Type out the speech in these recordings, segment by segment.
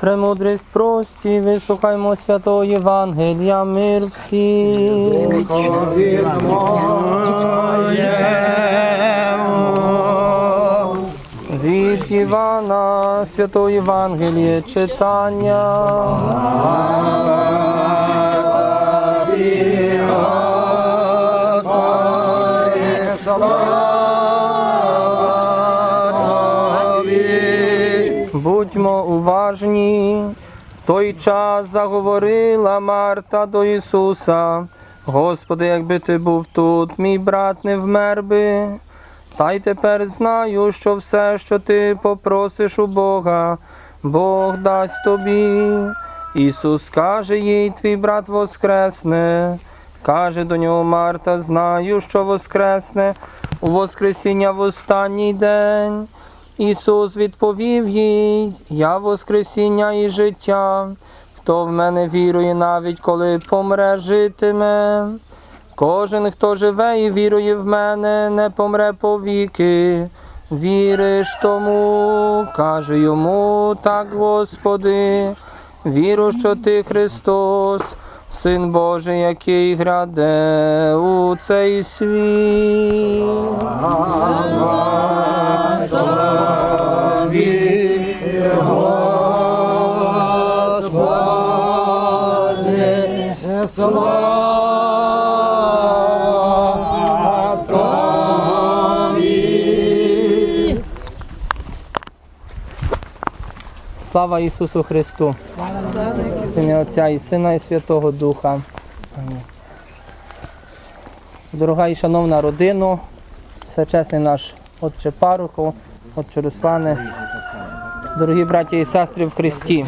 Премудрість прості, вислухаймо святого Євангелія, мир всім. Від Івана, святого Євангелія, читання. Той час заговорила Марта до Ісуса. Господи, якби ти був тут, мій брат не вмер би. Та й тепер знаю, що все, що ти попросиш у Бога, Бог дасть тобі. Ісус каже їй, твій брат воскресне. Каже до нього Марта, знаю, що воскресне у Воскресіння в останній день. Ісус відповів їй, Я Воскресіння і життя. Хто в мене вірує, навіть коли помре, житиме. Кожен, хто живе і вірує в мене, не помре повіки. Віриш тому, каже йому, так, Господи, віру, що ти Христос, Син Божий, який гряде у цей світ. Слава Ісусу Христу! Ім'я Отця і Сина і Святого Духа. Дорога і шановна родина, всечесний наш Отче Парухов, Отче Руслане, дорогі браті і сестри в Христі.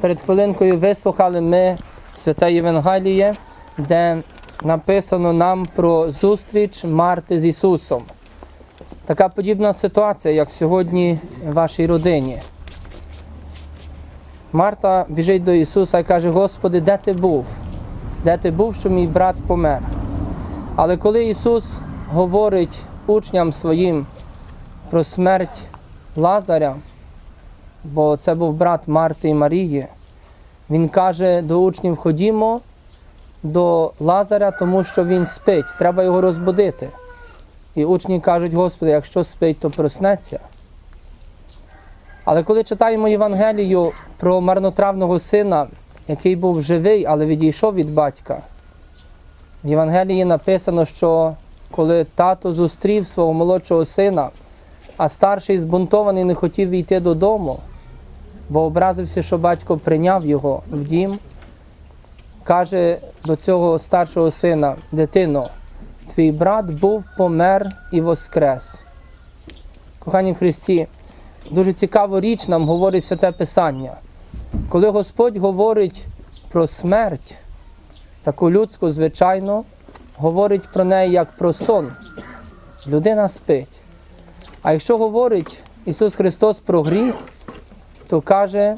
Перед хвилинкою вислухали ми святе Євангеліє, де написано нам про зустріч Марти з Ісусом. Така подібна ситуація, як сьогодні в вашій родині. Марта біжить до Ісуса і каже: Господи, де ти був? Де ти був, що мій брат помер? Але коли Ісус говорить учням своїм про смерть Лазаря, бо це був брат Марти і Марії, Він каже до учнів: ходімо до Лазаря, тому що він спить, треба його розбудити. І учні кажуть, Господи, якщо спить, то проснеться. Але коли читаємо Євангелію про марнотравного сина, який був живий, але відійшов від батька, в Євангелії написано, що коли тато зустрів свого молодшого сина, а старший збунтований не хотів війти додому, бо образився, що батько прийняв його в дім, каже до цього старшого сина, дитино, твій брат був, помер і воскрес. Кохані в Христі, дуже цікаву річ нам говорить Святе Писання. Коли Господь говорить про смерть, таку людську, звичайно, говорить про неї як про сон. Людина спить. А якщо говорить Ісус Христос про гріх, то каже,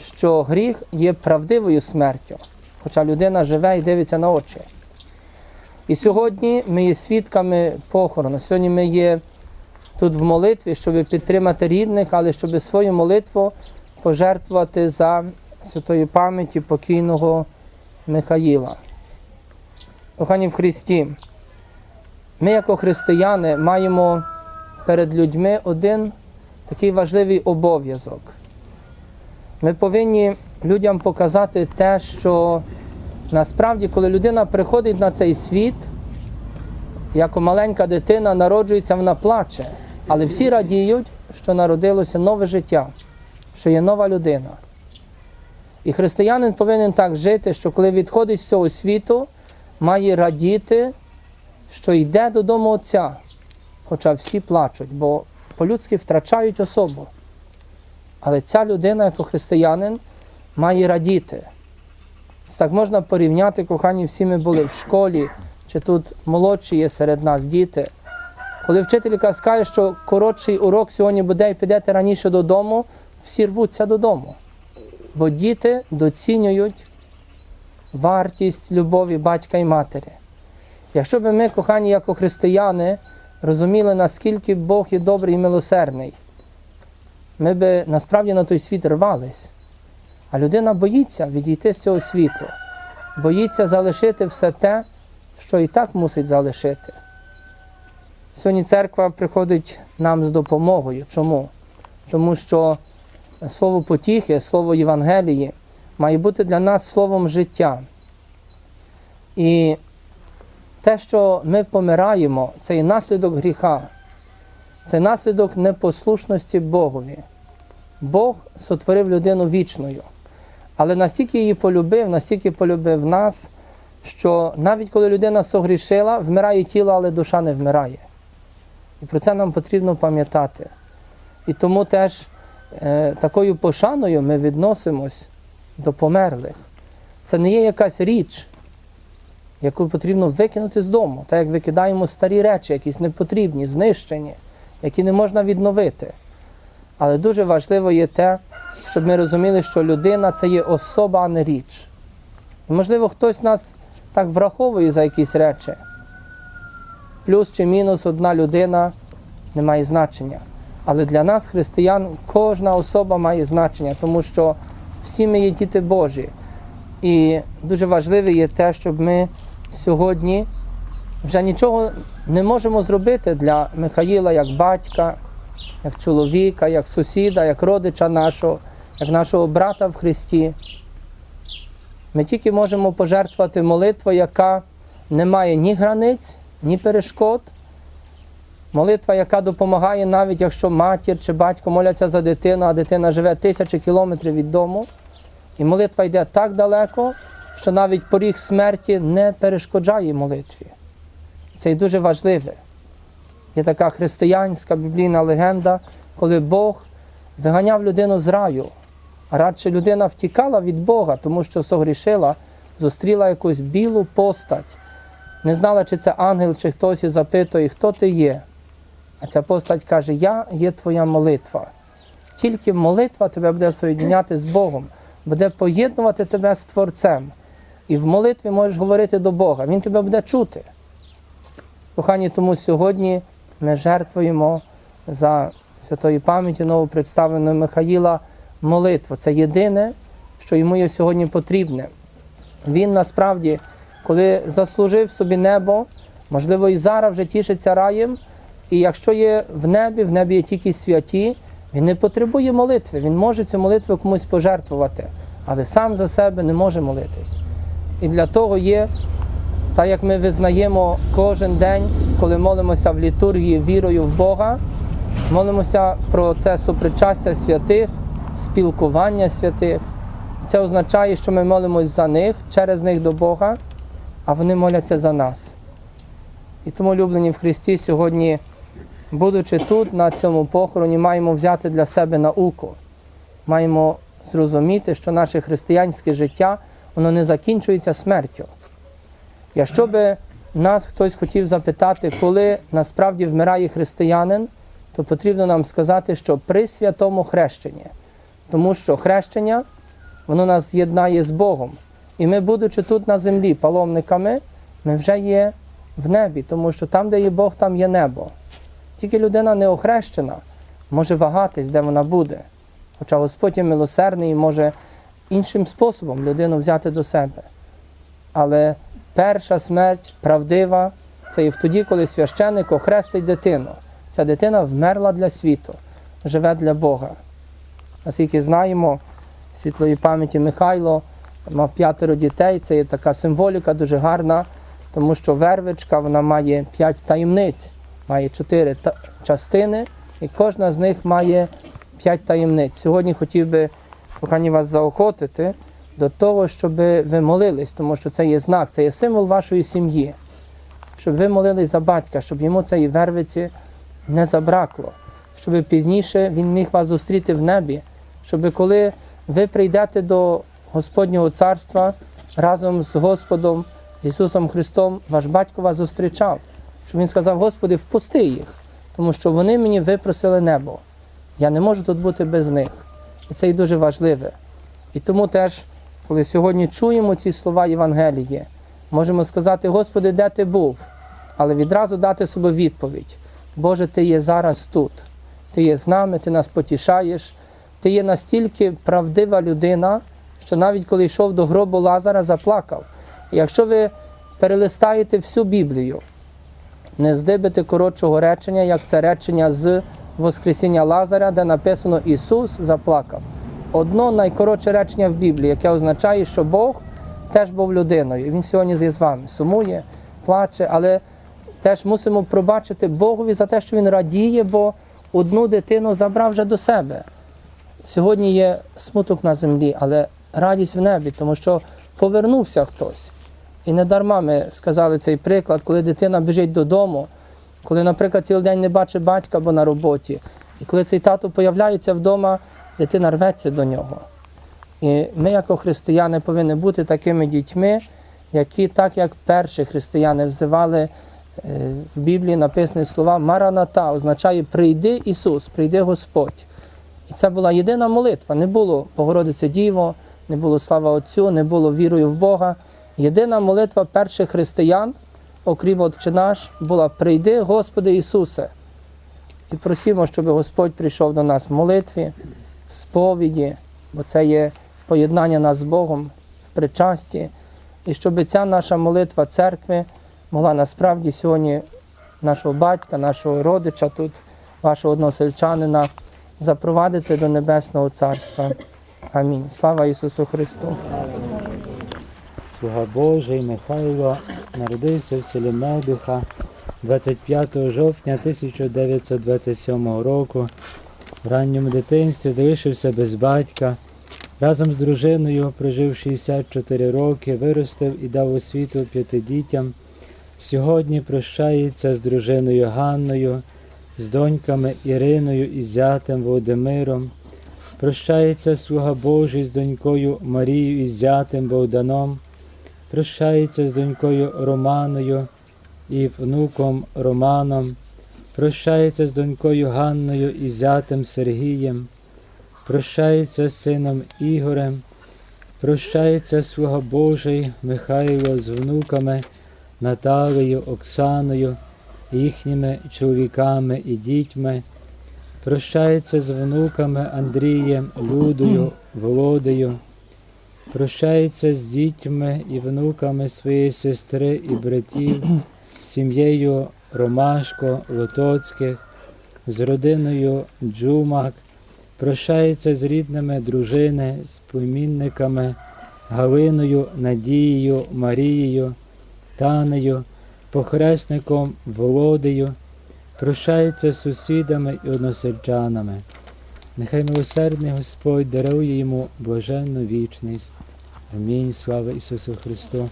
що гріх є правдивою смертю, хоча людина живе і дивиться на очі. І сьогодні ми є свідками похорону. Сьогодні ми є тут в молитві, щоб підтримати рідних, але щоб свою молитву пожертвувати за святої пам'яті покійного Михаїла. Кохані в Христі, ми, як християни, маємо перед людьми один такий важливий обов'язок. Ми повинні людям показати те, що насправді, коли людина приходить на цей світ, як маленька дитина народжується, вона плаче, але всі радіють, що народилося нове життя, що є нова людина. І християнин повинен так жити, що коли відходить з цього світу, має радіти, що йде додому Отця. Хоча всі плачуть, бо по-людськи втрачають особу. Але ця людина, як християнин, має радіти. Так можна порівняти, кохані, всі ми були в школі, чи тут молодші є серед нас діти. Коли вчителька скаже, що коротший урок сьогодні буде і підете раніше додому, всі рвуться додому. Бо діти доцінюють вартість любові батька і матері. Якщо б ми, кохані, як християни, розуміли, наскільки Бог є добрий і милосердний, ми би насправді на той світ рвались. А людина боїться відійти з цього світу, боїться залишити все те, що і так мусить залишити. Сьогодні церква приходить нам з допомогою. Чому? Тому що слово потіхи, слово Євангелії має бути для нас словом життя. І те, що ми помираємо, це і наслідок гріха, це наслідок непослушності Богові. Бог сотворив людину вічною, але настільки її полюбив, настільки полюбив нас, що навіть коли людина согрішила, вмирає тіло, але душа не вмирає. І про це нам потрібно пам'ятати. І тому теж е, такою пошаною ми відносимось до померлих. Це не є якась річ, яку потрібно викинути з дому, так як викидаємо старі речі, якісь непотрібні, знищені, які не можна відновити. Але дуже важливо є те, щоб ми розуміли, що людина це є особа, а не річ. І, можливо, хтось нас так враховує за якісь речі. Плюс чи мінус одна людина не має значення. Але для нас, християн, кожна особа має значення, тому що всі ми є діти Божі. І дуже важливе є те, щоб ми сьогодні вже нічого не можемо зробити для Михаїла як батька, як чоловіка, як сусіда, як родича нашого, як нашого брата в Христі. Ми тільки можемо пожертвувати молитву, яка не має ні границь, ні перешкод. Молитва, яка допомагає, навіть якщо матір чи батько моляться за дитину, а дитина живе тисячі кілометрів від дому. І молитва йде так далеко, що навіть поріг смерті не перешкоджає молитві. Це і дуже важливе. Є така християнська біблійна легенда, коли Бог виганяв людину з раю, радше людина втікала від Бога, тому що согрішила, зустріла якусь білу постать, не знала, чи це ангел, чи хтось і запитує, хто ти є. А ця постать каже: Я є твоя молитва. Тільки молитва тебе буде соєдиняти з Богом, буде поєднувати тебе з Творцем. І в молитві можеш говорити до Бога, Він тебе буде чути. Кохані, тому сьогодні ми жертвуємо за святої пам'яті новопредставленого Михаїла молитву. Це єдине, що йому є сьогодні потрібне. Він насправді, коли заслужив собі небо, можливо, і зараз вже тішиться раєм. І якщо є в небі, в небі є тільки святі, він не потребує молитви, він може цю молитву комусь пожертвувати, але сам за себе не може молитись. І для того є, так як ми визнаємо кожен день, коли молимося в літургії вірою в Бога, молимося про це супричастя святих, спілкування святих. Це означає, що ми молимось за них, через них до Бога, а вони моляться за нас. І тому, улюблені в Христі, сьогодні, будучи тут, на цьому похороні, маємо взяти для себе науку. Маємо зрозуміти, що наше християнське життя воно не закінчується смертю. Якщо би нас хтось хотів запитати, коли насправді вмирає християнин, то потрібно нам сказати, що при святому хрещенні. Тому що хрещення воно нас з'єднає з Богом. І ми, будучи тут на землі паломниками, ми вже є в небі, тому що там, де є Бог, там є небо. Тільки людина неохрещена може вагатись, де вона буде. Хоча Господь є милосердний і може іншим способом людину взяти до себе. Але перша смерть правдива це і тоді, коли священник охрестить дитину. Ця дитина вмерла для світу, живе для Бога. Наскільки знаємо, світлої пам'яті Михайло мав п'ятеро дітей. Це є така символіка дуже гарна, тому що вервичка вона має п'ять таємниць, має чотири та- частини, і кожна з них має п'ять таємниць. Сьогодні хотів би, кохані, вас заохотити до того, щоб ви молились, тому що це є знак, це є символ вашої сім'ї. Щоб ви молились за батька, щоб йому цієї вервиці не забракло, щоб пізніше він міг вас зустріти в небі, щоб коли ви прийдете до Господнього царства разом з Господом, з Ісусом Христом, ваш батько вас зустрічав. Щоб він сказав, Господи, впусти їх, тому що вони мені випросили небо. Я не можу тут бути без них. І це і дуже важливе. І тому теж, коли сьогодні чуємо ці слова Євангелії, можемо сказати, Господи, де ти був? Але відразу дати собі відповідь. Боже, Ти є зараз тут. Ти є з нами, ти нас потішаєш. Ти є настільки правдива людина, що навіть коли йшов до гробу Лазара, заплакав. Якщо ви перелистаєте всю Біблію, не здибите коротшого речення, як це речення з Воскресіння Лазаря, де написано Ісус заплакав. Одно найкоротше речення в Біблії, яке означає, що Бог теж був людиною. Він сьогодні з вами. Сумує, плаче, але теж мусимо пробачити Богові за те, що Він радіє, бо одну дитину забрав вже до себе. Сьогодні є смуток на землі, але радість в небі, тому що повернувся хтось. І не дарма ми сказали цей приклад, коли дитина біжить додому, коли, наприклад, цілий день не бачить батька або на роботі. І коли цей тато появляється вдома, дитина рветься до нього. І ми, як християни, повинні бути такими дітьми, які, так як перші християни взивали е, в Біблії написані слова Мараната, означає прийди Ісус, прийди Господь. І це була єдина молитва. Не було Богородице Діво, не було слава Отцю, не було вірою в Бога. Єдина молитва перших християн, окрім Отче наш, була Прийди, Господи Ісусе. І просимо, щоб Господь прийшов до нас в молитві, в сповіді, бо це є поєднання нас з Богом в причасті, і щоб ця наша молитва церкви могла насправді сьогодні нашого батька, нашого родича тут, вашого односельчанина, запровадити до Небесного Царства. Амінь. Слава Ісусу Христу! Слуга Божий Михайло народився в селі Медуха 25 жовтня 1927 року. В ранньому дитинстві залишився без батька. Разом з дружиною, прожив 64 роки, виростив і дав освіту п'яти дітям. Сьогодні прощається з дружиною Ганною, з доньками Іриною і зятем Володимиром. Прощається слуга Божий з донькою Марією і зятем Богданом. Прощається з донькою Романою і внуком Романом, прощається з донькою Ганною і зятем Сергієм, прощається з сином Ігорем, прощається слуга Божий Михайло з внуками Наталею, Оксаною, їхніми чоловіками і дітьми, прощається з внуками Андрієм, Людою, Володею прощається з дітьми і внуками своєї сестри і братів, сім'єю Ромашко, Лотоцьких, з родиною Джумак, прощається з рідними дружини, з племінниками Галиною, Надією, Марією, Танею, похресником Володею, прощається з сусідами і односельчанами. Нехай милосердний Господь дарує йому блаженну вічність. Амінь. Слава Ісусу Христу.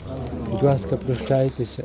Будь ласка, прощайтеся